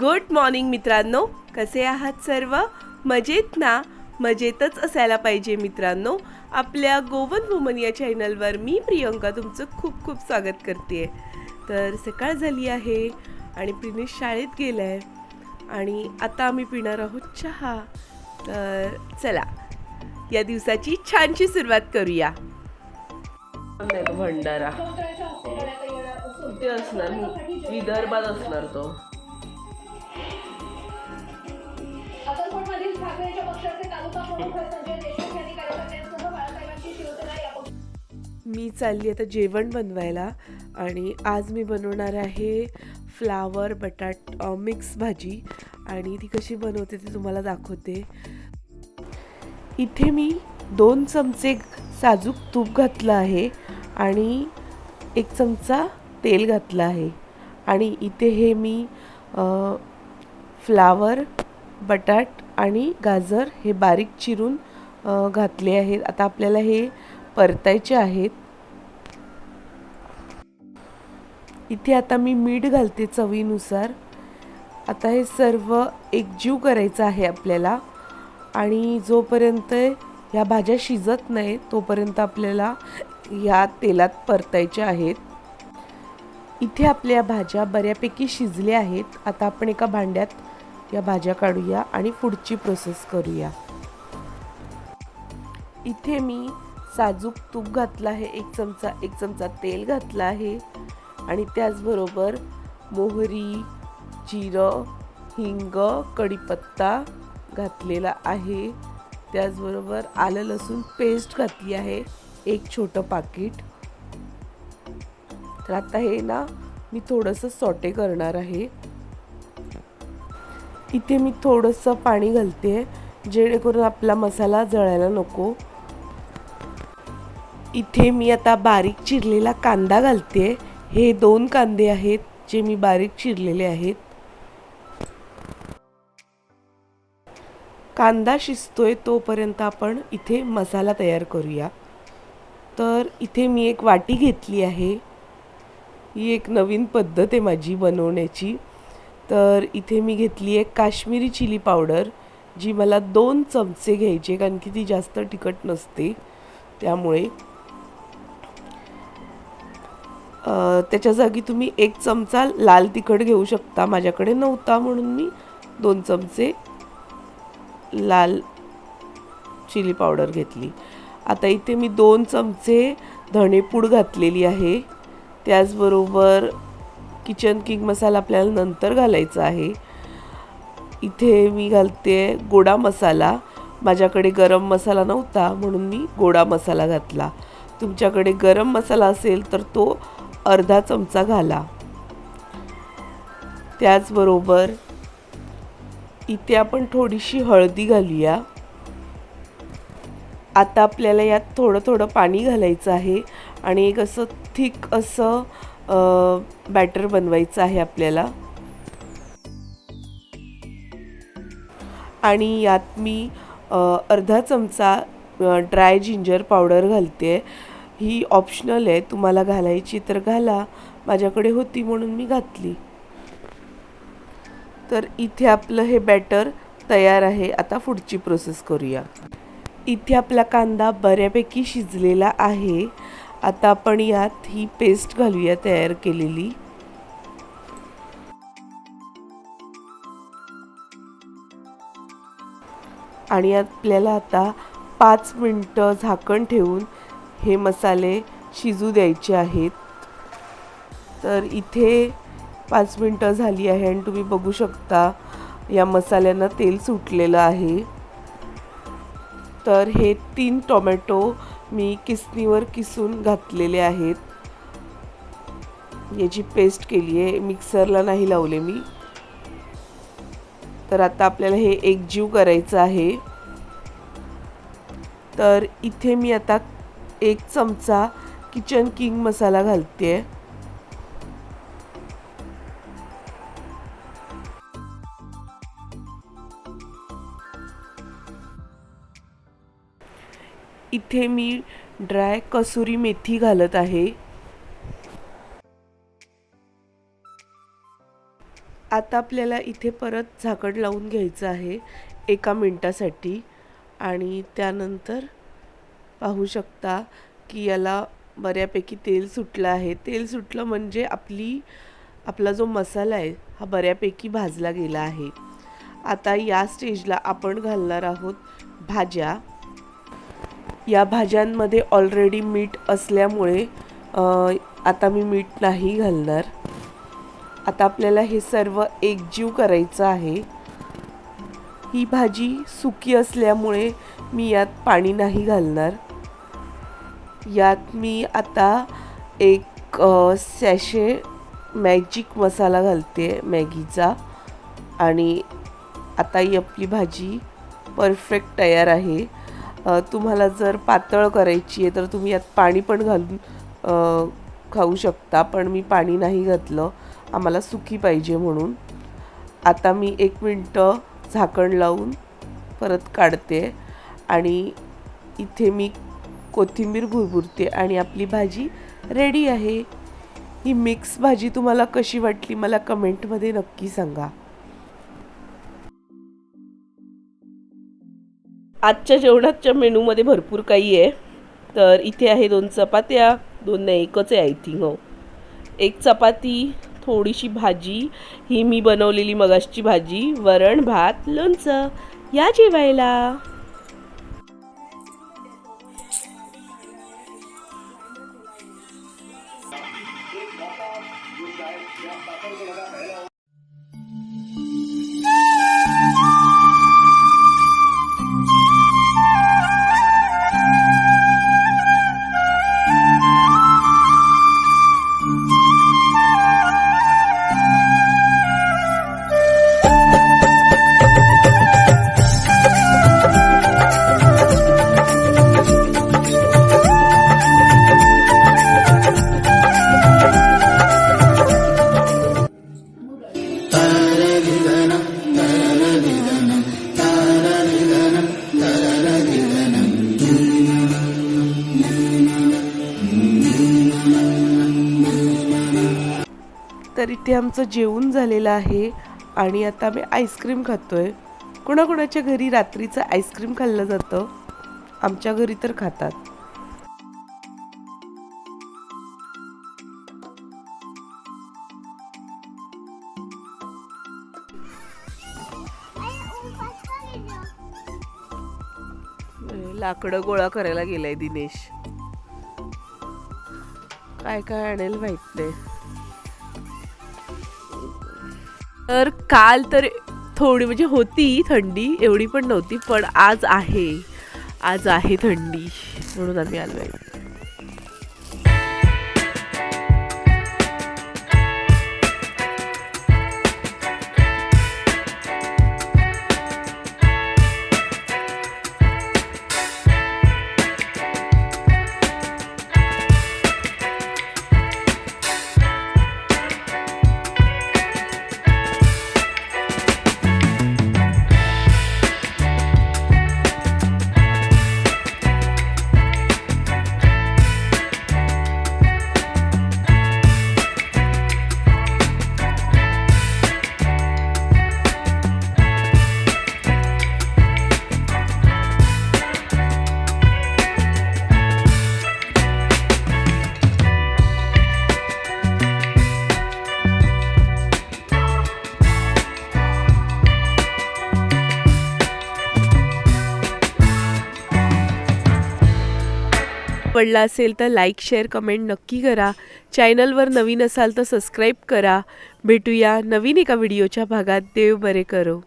Good morning मित्रांनो. कसे आहात सर्व? मजेत ना? मजेतच असायला पाहिजे मित्रांनो. आपल्या गोवन वुमन या चॅनलवर मी प्रियंका तुमचं खूप खूप स्वागत करते तर सकाळ झाली आहे आणि प्रिनेश शाळेत गेला आहे आणि आता आम्ही पिणार आहोत चहा. तर चला या दिवसाची छानशी सुरुवात करूया. भंडारा. कुठे असणार विदर्भात असणार तो. ठाकरेंच्या पक्षाचे तालुका प्रमुख संजय देशमुख यांनी कार्यकर्त्यांसह बाळासाहेबांची शिवसेना या मी चालली आता जेवण बनवायला आणि आज मी बनवणार आहे फ्लावर बटाट मिक्स भाजी. आणि ती कशी बनवते ते तुम्हाला दाखवते. इथे मी दोन चमचे साजूक तूप घातलं आहे आणि एक चमचा तेल घातलं आहे. आणि इथे हे मी फ्लावर बटाट आणि गाजर हे बारीक चिरून घातले आहेत. आता आपल्याला हे परतायचे आहेत. इथे आता मी मीठ घालते चवीनुसार. आता हे सर्व एकजीव करायचं आहे आपल्याला. आणि जोपर्यंत ह्या भाज्या शिजत नाही तोपर्यंत आपल्याला ह्या तेलात परतायच्या आहेत. इथे आपल्या भाज्या बऱ्यापैकी शिजल्या आहेत. आता आपण एका भांड्यात या भाज्या काढूया आणि पुढची प्रोसेस करूया. इथे मी साजूक तूप घातलं आहे एक चमचा एक चमचा तेल घातलं आहे आणि त्याचबरोबर मोहरी जिरं हिंग कढीपत्ता घातलेला आहे. त्याचबरोबर आलं लसूण पेस्ट घातली आहे एक छोटं पाकिट. तर आता हे ना मी थोडंसं सॉटे करणार आहे. इथे मी थोडंसं पाणी घालते जेणेकरून आपला मसाला जळायला नको. इथे मी आता बारीक चिरलेला कांदा घालते. हे दोन कांदे आहेत जे मी बारीक चिरलेले आहेत. कांदा शिजतोय तोपर्यंत आपण इथे मसाला तयार करूया. तर इथे मी एक वाटी घेतली आहे. ही एक नवीन पद्धत आहे माझी बनवण्याची. तर इथे मी घेतली आहे काश्मीरी चिली पावडर जी मला दोन चमचे घ्यायचे कारण की ती जास्त तिखट नसते. त्यामुळे त्याच्या जागी तुम्ही एक चमचा लाल तिखट घेऊ शकता. माझ्याकडे नव्हता म्हणून मी दोन चमचे लाल चिली पावडर घेतली. आता इथे मी दोन चमचे धणेपूड घातलेली आहे. त्याचबरोबर किचन किंग मसाला आपल्याला नंतर घालायचा आहे. इथे मी घालते गोडा मसाला. माझ्याकडे गरम मसाला नव्हता म्हणून मी गोडा मसाला घातला. तुमच्याकडे गरम मसाला असेल तर तो अर्धा चमचा घाला. त्याचबरोबर इथे आपण थोडीशी हळदी घालूया. आता आपल्याला यात थोडं थोडं पाणी घालायचं आहे आणि एक असं थिक असं बॅटर बनवायचं आहे आपल्याला. आणि यात मी अर्धा चमचा ड्राय जिंजर पावडर घालते. ही ऑप्शनल आहे. तुम्हाला घालायची तर घाला. माझ्याकडे होती म्हणून मी घातली. तर इथे आपलं हे बॅटर तयार आहे. आता पुढची प्रोसेस करूया. इथे आपला कांदा बऱ्यापैकी शिजलेला आहे. आता आपण यात ही पेस्ट घालूया तयार केलेली. आणि आपल्याला आता पाच मिनटं झाकण ठेवून हे मसाले शिजू द्यायचे आहेत. तर इथे पाच मिनटं झाली आहे आणि तुम्ही बघू शकता या मसाल्यांना तेल सुटलेलं आहे. तर हे तीन टोमॅटो मी किसनीवर किसून घातलेले आहेत. याची पेस्ट केली आहे. मिक्सरला नाही लावले मी. तर आता आपल्याला हे एकजीव करायचं आहे. तर इथे मी आता एक चमचा किचन किंग मसाला घालते आहे इथे मी ड्राय कसुरी मेथी घालत आहे. आता आपल्याला इथे परत झाकण लावून घ्यायचं आहे एका मिनटासाठी. आणि त्यानंतर पाहू शकता की याला बऱ्यापैकी तेल सुटलं आहे. तेल सुटलं म्हणजे आपली आपला जो मसाला आहे हा बऱ्यापैकी भाजला गेला आहे. आता या स्टेजला आपण घालणार आहोत भाज्या. या भाज्यांमध्ये ऑलरेडी मीठ असल्यामुळे आता मी मीठ नाही घालणार. आता आपल्याला हे सर्व एकजीव करायचं आहे. ही भाजी सुकी असल्यामुळे मी यात पाणी नाही घालणार. यात मी आता एक सॅशे मॅजिक मसाला घालते मॅगीचा. आणि आता ही आपली भाजी परफेक्ट तयार आहे. तुम्हाला जर पातळ करायची आहे तर तुम्ही यात पाणी पण घालून खाऊ शकता पण मी पाणी नाही घातलं. आम्हाला सुकी पाहिजे म्हणून. आता मी एक मिनटं झाकण लावून परत काढते आणि इथे मी कोथिंबीर भुरभुरते आणि आपली भाजी रेडी आहे. ही मिक्स भाजी तुम्हाला कशी वाटली मला कमेंटमध्ये नक्की सांगा. आजच्या जेवणाच्या मेनूमध्ये भरपूर काही आहे. तर इथे आहे दोन चपात्या दोन नाही एकच आहे आय थिंक हो. एक चपाती थोडीशी भाजी. ही मी बनवलेली मगाशची भाजी वरण भात लोणचं. या जेवायला. इथे आमचं जेवण झालेलं आहे आणि आता आम्ही आईस्क्रीम खातोय. कोणाकोणाच्या घरी रात्रीचं आईस्क्रीम खाल्लं जातं? आमच्या घरी तर खातात. लाकडं गोळा करायला गेलाय दिनेश. काय काय आणेल माहीत नाही. तर काल तर थोडी म्हणजे होती थंडी एवढी पण नव्हती पण आज आहे. आज आहे थंडी म्हणून आम्ही आलो आहे पडला असेल तर लाईक शेअर कमेंट नक्की करा. चॅनलवर नवीन असाल तर सबस्क्राईब करा. भेटूया नवीन एका व्हिडिओच्या भागात. देव बरे करो.